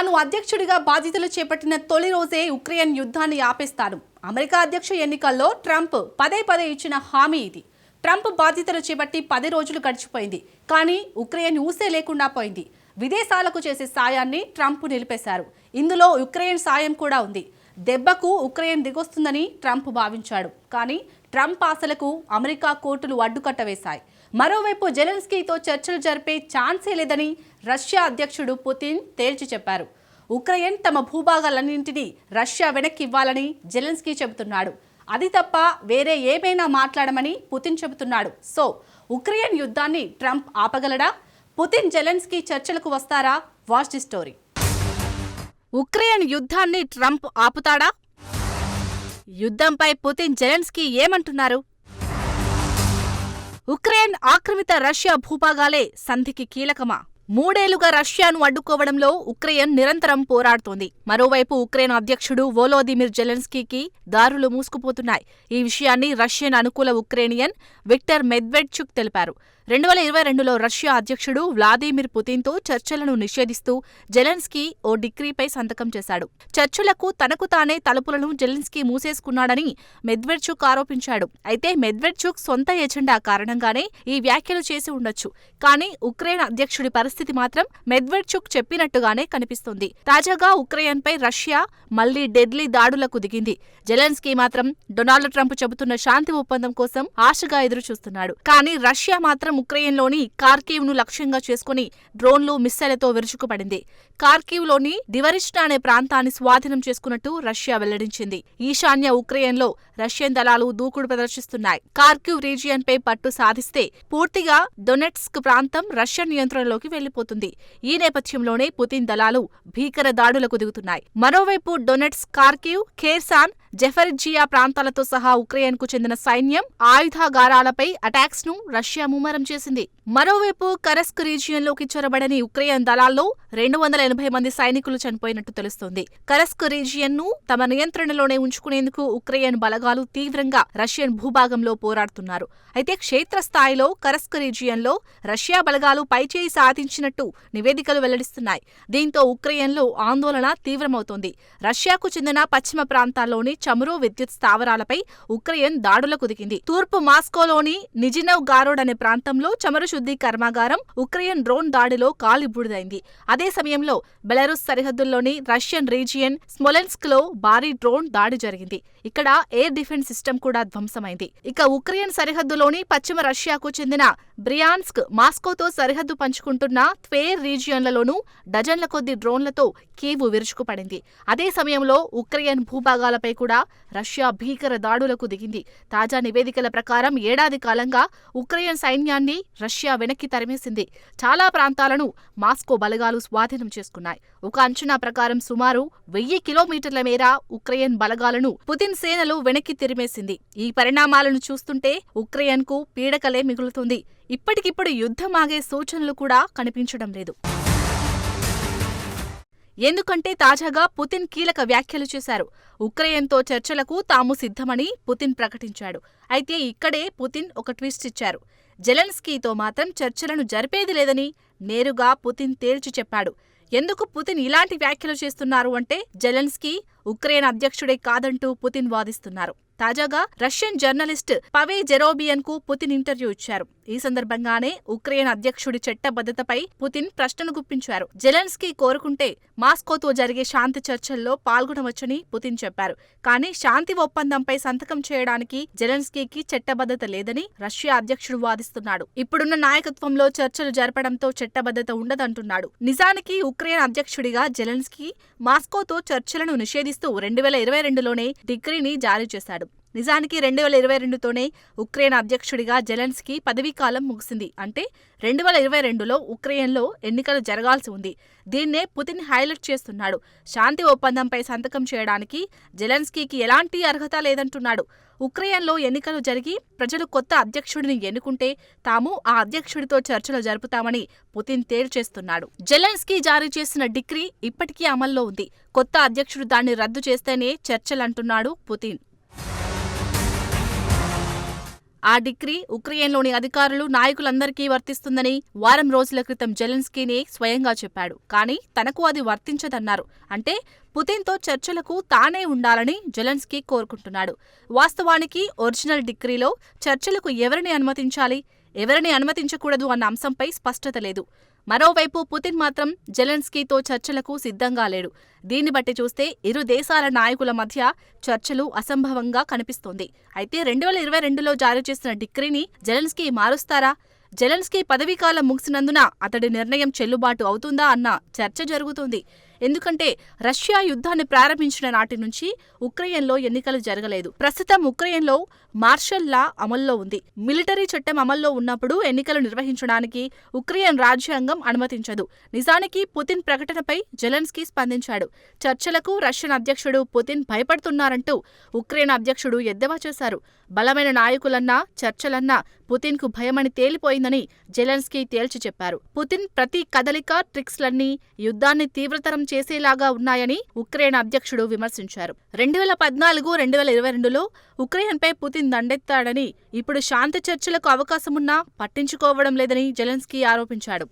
తాను అధ్యక్షుడిగా బాధ్యతలు చేపట్టిన తొలి రోజే ఉక్రెయిన్ యుద్ధాన్ని ఆపేస్తాను అమెరికా అధ్యక్ష ఎన్నికల్లో ట్రంప్ పదే పదే ఇచ్చిన హామీ ఇది. ట్రంప్ బాధ్యతలు చేపట్టి పది రోజులు గడిచిపోయింది. కానీ ఉక్రెయిన్ ఊసే లేకుండా పోయింది. విదేశాలకు చేసే సాయాన్ని ట్రంప్ నిలిపేశారు. ఇందులో ఉక్రెయిన్ సాయం కూడా ఉంది. దెబ్బకు ఉక్రెయిన్ దిగొస్తుందని ట్రంప్ భావించాడు. కానీ ట్రంప్ ఆశలకు అమెరికా కోర్టులు అడ్డుకట్ట వేశాయి మరోవైపు జెలెన్స్కీతో చర్చలు జరిపే ఛాన్సే లేదని రష్యా అధ్యక్షుడు పుతిన్ తేల్చి చెప్పారు. ఉక్రెయిన్ తమ భూభాగాలన్నింటినీ రష్యా వెనక్కి ఇవ్వాలని జెలెన్స్కీ చెబుతున్నాడు. అది తప్ప వేరే ఏమైనా మాట్లాడమని పుతిన్ చెబుతున్నాడు. సో ఉక్రెయిన్ యుద్ధాన్ని ట్రంప్ ఆపగలడా? పుతిన్ జెలెన్స్కీ చర్చలకు వస్తారా? Watch the story. ఉక్రెయిన్ యుద్ధాన్ని ట్రంప్ ఆపుతాడా? యుద్ధంపై పుతిన్ జెలెన్స్కీ ఏమంటున్నారు? ఉక్రెయిన్ ఆక్రమిత రష్యా భూభాగాలే సంధికి కీలకమా? మూడేళ్ళుగా రష్యాను అడ్డుకోవడంలో ఉక్రెయిన్ నిరంతరం పోరాడుతోంది. మరోవైపు ఉక్రెయిన్ అధ్యక్షుడు వోలోదిమిర్ జెలెన్స్కీకి దారులు మూసుకుపోతున్నాయి. ఈ విషయాన్ని రష్యన్ అనుకూల ఉక్రేనియన్ విక్టర్ మెద్వెడ్చుక్ తెలిపారు. రెండు వేల ఇరవై రెండులో రష్యా అధ్యక్షుడు వ్లాదిమిర్ పుతిన్తో చర్చలను నిషేధిస్తూ జెలెన్స్కీ ఓ డిక్రీపై సంతకం చేశాడు. చర్చలకు తనకు తానే తలుపులను జెలెన్స్కీ మూసేసుకున్నాడని మెద్వెడ్చుక్ ఆరోపించాడు. అయితే మెద్వెడ్చుక్ సొంత ఎజెండా కారణంగానే ఈ వ్యాఖ్యలు చేసి ఉండొచ్చు. కానీ ఉక్రెయిన్ అధ్యక్షుడి పరిస్థితి మాత్రం మెద్వెడ్చుక్ చెప్పినట్టుగానే కనిపిస్తుంది. తాజాగా ఉక్రెయిన్పై రష్యా మళ్ళీ డెడ్లీ దాడులకు దిగింది. జెలెన్స్కీ మాత్రం డొనాల్డ్ ట్రంప్ చెబుతున్న శాంతి ఒప్పందం కోసం ఆశగా ఎదురుచూస్తున్నాడు. కానీ రష్యా మాత్రం ఉక్రెయిన్లోని కార్కీవ్ను లక్ష్యంగా చేసుకుని డ్రోన్లు మిస్సైలతో విరుచుకుపడింది. కార్కీవ్లోని డివరిస్ట్ అనే ప్రాంతాన్ని స్వాధీనం చేసుకున్నట్టు రష్యా వెల్లడించింది. ఈశాన్య ఉక్రెయిన్లో రష్యన్ దళాలు దూకుడు ప్రదర్శిస్తున్నాయి. కార్క్యూ రీజియన్పై పట్టు సాధిస్తే పూర్తిగా డొనెట్స్క్ ప్రాంతం రష్యన్ నియంత్రణలోకి వెళ్ళిపోతుంది ఈ నేపథ్యంలోనే పుతిన్ దళాలు భీకర దాడులకు దిగుతున్నాయి. మరోవైపు డొనెట్స్ కార్కివ్ ఖేర్సాన్ జెఫర్జియా ప్రాంతాలతో సహా ఉక్రెయిన్కు చెందిన సైన్యం ఆయుధాగారాలపై అటాక్స్ను రష్యా ముమ్మరం చేసింది. మరోవైపు కరస్క్ రీజియన్లోకి చొరబడని ఉక్రెయిన్ దళాల్లో రెండు వందల ఎనభై మంది సైనికులు చనిపోయినట్టు తెలుస్తోంది. కరస్క్ రీజియన్ను తమ నియంత్రణలోనే ఉంచుకునేందుకు ఉక్రెయిన్ బలగాలు తీవ్రంగా రష్యన్ భూభాగంలో పోరాడుతున్నారు. అయితే క్షేత్రస్థాయిలో కరస్క్ రీజియన్లో రష్యా బలగాలు పైచేయి సాధించినట్టు నివేదికలు వెల్లడిస్తున్నాయి. దీంతో ఉక్రెయిన్లో ఆందోళన తీవ్రమవుతోంది. రష్యాకు చెందిన పశ్చిమ ప్రాంతాల్లోని చమురు విద్యుత్ స్థావరాలపై ఉక్రెయిన్ దాడులకు కుదికింది. తూర్పు మాస్కోలోని నిజినవ్ గారోడ్ అనే ప్రాంతంలో చమురు శుద్ధి కర్మాగారం ఉక్రెయిన్ డ్రోన్ దాడిలో కాలిబుడిదైంది అదే సమయంలో బెలరుస్ సరిహద్దుల్లోని రష్యన్ రీజియన్ స్మొలెన్స్క్లో భారీ డ్రోన్ దాడి జరిగింది. ఇక్కడ ఎయిర్ డిఫెన్స్ సిస్టమ్ కూడా ధ్వంసమైంది. ఇక ఉక్రెయిన్ సరిహద్దులోని పశ్చిమ రష్యాకు చెందిన బ్రియాన్స్క్ మాస్కోతో సరిహద్దు పంచుకుంటున్న త్వేర్ రీజియన్లలోనూ డజన్ల కొద్ది డ్రోన్లతో కీవు విరుచుకుపడింది. అదే సమయంలో ఉక్రెయిన్ భూభాగాలపై కూడా రష్యా భీకర దాడులకు దిగింది. తాజా నివేదికల ప్రకారం ఏడాది కాలంగా ఉక్రెయిన్ సైన్యాన్ని రష్యా వెనక్కి తరిమేసింది. చాలా ప్రాంతాలను మాస్కో బలగాలు స్వాధీనం చేసుకున్నాయి. ఒక అంచనా ప్రకారం సుమారు వెయ్యి కిలోమీటర్ల మేర ఉక్రెయిన్ బలగాలను పుతిన్ సేనలు వెనక్కి తిరిమేసింది. ఈ పరిణామాలను చూస్తుంటే ఉక్రెయిన్కు పీడకలే మిగులుతుంది. ఇప్పటికిప్పుడు యుద్ధం ఆగే సూచనలు కూడా కనిపించడం లేదు. ఎందుకంటే తాజాగా పుతిన్ కీలక వ్యాఖ్యలు చేశారు. ఉక్రెయిన్తో చర్చలకు తాము సిద్ధమని పుతిన్ ప్రకటించాడు. అయితే ఇక్కడే పుతిన్ ఒక ట్విస్ట్ ఇచ్చారు. జెలెన్స్కీతో మాత్రం చర్చలను జరిపేది లేదని నేరుగా పుతిన్ తేల్చి చెప్పాడు. ఎందుకు పుతిన్ ఇలాంటి వ్యాఖ్యలు చేస్తున్నారు అంటే జెలెన్స్కీ ఉక్రెయిన్ అధ్యక్షుడే కాదంటూ పుతిన్ వాదిస్తున్నారు. తాజాగా రష్యన్ జర్నలిస్ట్ పవే జెరోబియన్కు పుతిన్ ఇంటర్వ్యూ ఇచ్చారు. ఈ సందర్భంగానే ఉక్రెయిన్ అధ్యక్షుడి చట్టబద్ధతపై పుతిన్ ప్రశ్నను గుప్పించారు. జెలెన్స్కీ కోరుకుంటే మాస్కోతో జరిగే శాంతి చర్చల్లో పాల్గొనవచ్చని పుతిన్ చెప్పారు. కానీ శాంతి ఒప్పందంపై సంతకం చేయడానికి జెలెన్స్కీకి చట్టబద్ధత లేదని రష్యా అధ్యక్షుడు వాదిస్తున్నాడు. ఇప్పుడున్న నాయకత్వంలో చర్చలు జరపడంతో చట్టబద్ధత ఉండదంటున్నాడు. నిజానికి ఉక్రెయిన్ అధ్యక్షుడిగా జెలెన్స్కీ మాస్కోతో చర్చలను నిషేధిస్తూ రెండు వేల ఇరవై రెండులోనే డిగ్రీని జారీ చేశాడు. నిజానికి రెండు వేల ఇరవై రెండుతోనే ఉక్రెయిన్ అధ్యక్షుడిగా జెలెన్స్కీ పదవీకాలం ముగిసింది. అంటే రెండు వేల ఇరవై రెండులో ఉక్రెయిన్లో ఎన్నికలు జరగాల్సి ఉంది. దీన్నే పుతిన్ హైలైట్ చేస్తున్నాడు. శాంతి ఒప్పందంపై సంతకం చేయడానికి జెలెన్స్కీకి ఎలాంటి అర్హత లేదంటున్నాడు. ఉక్రెయిన్లో ఎన్నికలు జరిగి ప్రజలు కొత్త అధ్యక్షుడిని ఎన్నుకుంటే తాము ఆ అధ్యక్షుడితో చర్చలు జరుపుతామని పుతిన్ తేల్చేస్తున్నాడు జెలెన్స్కీ జారీ చేసిన డిగ్రీ ఇప్పటికీ అమల్లో ఉంది. కొత్త అధ్యక్షుడు దాన్ని రద్దు చేస్తేనే చర్చలంటున్నాడు పుతిన్. ఆ డిగ్రీ ఉక్రెయిన్లోని అధికారులు నాయకులందరికీ వర్తిస్తుందని వారం రోజుల క్రితం జెలెన్స్కీనే స్వయంగా చెప్పాడు. కానీ తనకు అది వర్తించదన్నారు. అంటే పుతిన్తో చర్చలకు తానే ఉండాలని జెలెన్స్కీ కోరుకుంటున్నాడు. వాస్తవానికి ఒరిజినల్ డిగ్రీలో చర్చలకు ఎవరిని అనుమతించాలి? ఎవరిని అనుమతించకూడదు అన్న అంశంపై స్పష్టత లేదు. మరోవైపు పుతిన్ మాత్రం జెలెన్స్కీతో చర్చలకు సిద్ధంగా లేడు. దీన్ని బట్టి చూస్తే ఇరు దేశాల నాయకుల మధ్య చర్చలు అసంభవంగా కనిపిస్తోంది. అయితే రెండు వేల ఇరవై రెండులో జారీ చేసిన డిగ్రీని జెలెన్స్కీ మారుస్తారా? జెలెన్స్కీ పదవీకాలం ముగిసినందున అతడి నిర్ణయం చెల్లుబాటు అవుతుందా అన్న చర్చ జరుగుతోంది. ఎందుకంటే రష్యా యుద్ధాన్ని ప్రారంభించిన నాటి నుంచి ఉక్రెయిన్లో ఎన్నికలు జరగలేదు. ప్రస్తుతం ఉక్రెయిన్లో మార్షల్ లా అమల్లో ఉంది. మిలిటరీ చట్టం అమల్లో ఉన్నప్పుడు ఎన్నికలు నిర్వహించడానికి ఉక్రెయిన్ రాజ్యాంగం అనుమతించదు. నిజానికి పుతిన్ ప్రకటనపై జెలెన్స్కీ స్పందించాడు. చర్చలకు రష్యన్ అధ్యక్షుడు పుతిన్ భయపడుతున్నారంటూ ఉక్రెయిన్ అధ్యక్షుడు ఎద్దేవా చేశారు. బలమైన నాయకులన్నా చర్చలన్నా పుతిన్కు భయమని తేలిపోయిందని జెలెన్స్కీ తేల్చి చెప్పారు. పుతిన్ ప్రతి కదలిక ట్రిక్స్లన్నీ యుద్ధాన్ని తీవ్రతరం చేసేలాగా ఉన్నాయని ఉక్రెయిన్ అధ్యక్షుడు విమర్శించారు. రెండు వేల పద్నాలుగు రెండు వేల ఇరవై రెండులో ఉక్రెయిన్పై పుతిన్ దండెత్తాడని ఇప్పుడు శాంతి చర్చలకు అవకాశమున్నా పట్టించుకోవడం లేదని జెలెన్స్కీ ఆరోపించాడు.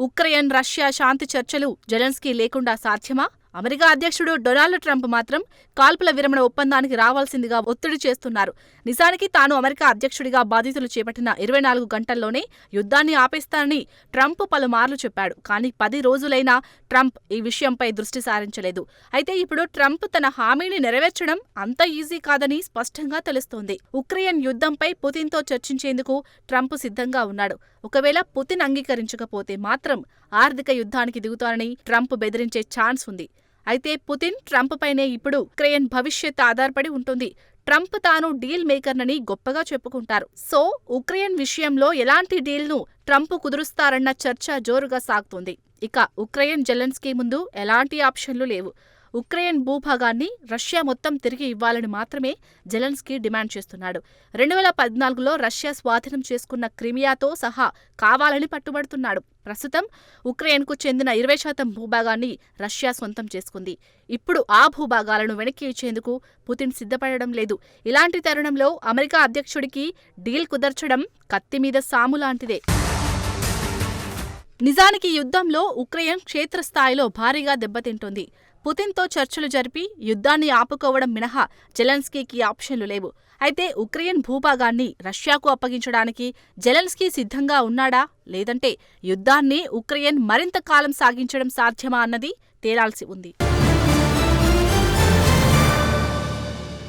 ఉక్రెయిన్ రష్యా శాంతి చర్చలు జెలెన్స్కీ లేకుండా సాధ్యమా? అమెరికా అధ్యక్షుడు డొనాల్డ్ ట్రంప్ మాత్రం కాల్పుల విరమణ ఒప్పందానికి రావాల్సిందిగా ఒత్తిడి చేస్తున్నారు. నిజానికి తాను అమెరికా అధ్యక్షుడిగా బాధితులు చేపట్టిన ఇరవై నాలుగు గంటల్లోనే యుద్ధాన్ని ఆపేస్తానని ట్రంప్ పలుమార్లు చెప్పాడు. కానీ పది రోజులైనా ట్రంప్ ఈ విషయంపై దృష్టి సారించలేదు. అయితే ఇప్పుడు ట్రంప్ తన హామీని నెరవేర్చడం అంత ఈజీ కాదని స్పష్టంగా తెలుస్తోంది. ఉక్రెయిన్ యుద్ధంపై పుతిన్తో చర్చించేందుకు ట్రంప్ సిద్ధంగా ఉన్నాడు. ఒకవేళ పుతిన్ అంగీకరించకపోతే మాత్రం ఆర్థిక యుద్ధానికి దిగుతానని ట్రంప్ బెదిరించే ఛాన్స్ ఉంది. అయితే పుతిన్ ట్రంప్ పైనే ఇప్పుడు ఉక్రెయిన్ భవిష్యత్ ఆధారపడి ఉంటుంది. ట్రంప్ తాను డీల్ మేకర్నని గొప్పగా చెప్పుకుంటారు. సో ఉక్రెయిన్ విషయంలో ఎలాంటి డీల్ను ట్రంప్ కుదురుస్తారన్న చర్చ జోరుగా సాగుతోంది. ఇక ఉక్రెయిన్ జెలెన్స్కీ ముందు ఎలాంటి ఆప్షన్లు లేవు. ఉక్రెయిన్ భూభాగాన్ని రష్యా మొత్తం తిరిగి ఇవ్వాలని మాత్రమే జెలెన్స్కీ డిమాండ్ చేస్తున్నాడు. రెండు వేల పద్నాలుగులో రష్యా స్వాధీనం చేసుకున్న క్రిమియాతో సహా కావాలని పట్టుబడుతున్నాడు. ప్రస్తుతం ఉక్రెయిన్కు చెందిన ఇరవై శాతం భూభాగాన్ని రష్యా సొంతం చేసుకుంది. ఇప్పుడు ఆ భూభాగాలను వెనక్కి ఇచ్చేందుకు పుతిన్ సిద్ధపడడం లేదు. ఇలాంటి తరుణంలో అమెరికా అధ్యక్షుడికి డీల్ కుదర్చడం కత్తిమీద సాము లాంటిదే. నిజానికి యుద్ధంలో ఉక్రెయిన్ క్షేత్రస్థాయిలో భారీగా దెబ్బతింటోంది. పుతిన్తో చర్చలు జరిపి యుద్ధాన్ని ఆపుకోవడం మినహా జెలెన్స్కీకి ఆప్షన్లు లేవు. అయితే ఉక్రెయిన్ భూభాగాన్ని రష్యాకు అప్పగించడానికి జెలెన్స్కీ సిద్ధంగా ఉన్నాడా? లేదంటే యుద్ధాన్ని ఉక్రెయిన్ మరింత కాలం సాగించడం సాధ్యమా అన్నది తేలాల్సి ఉంది.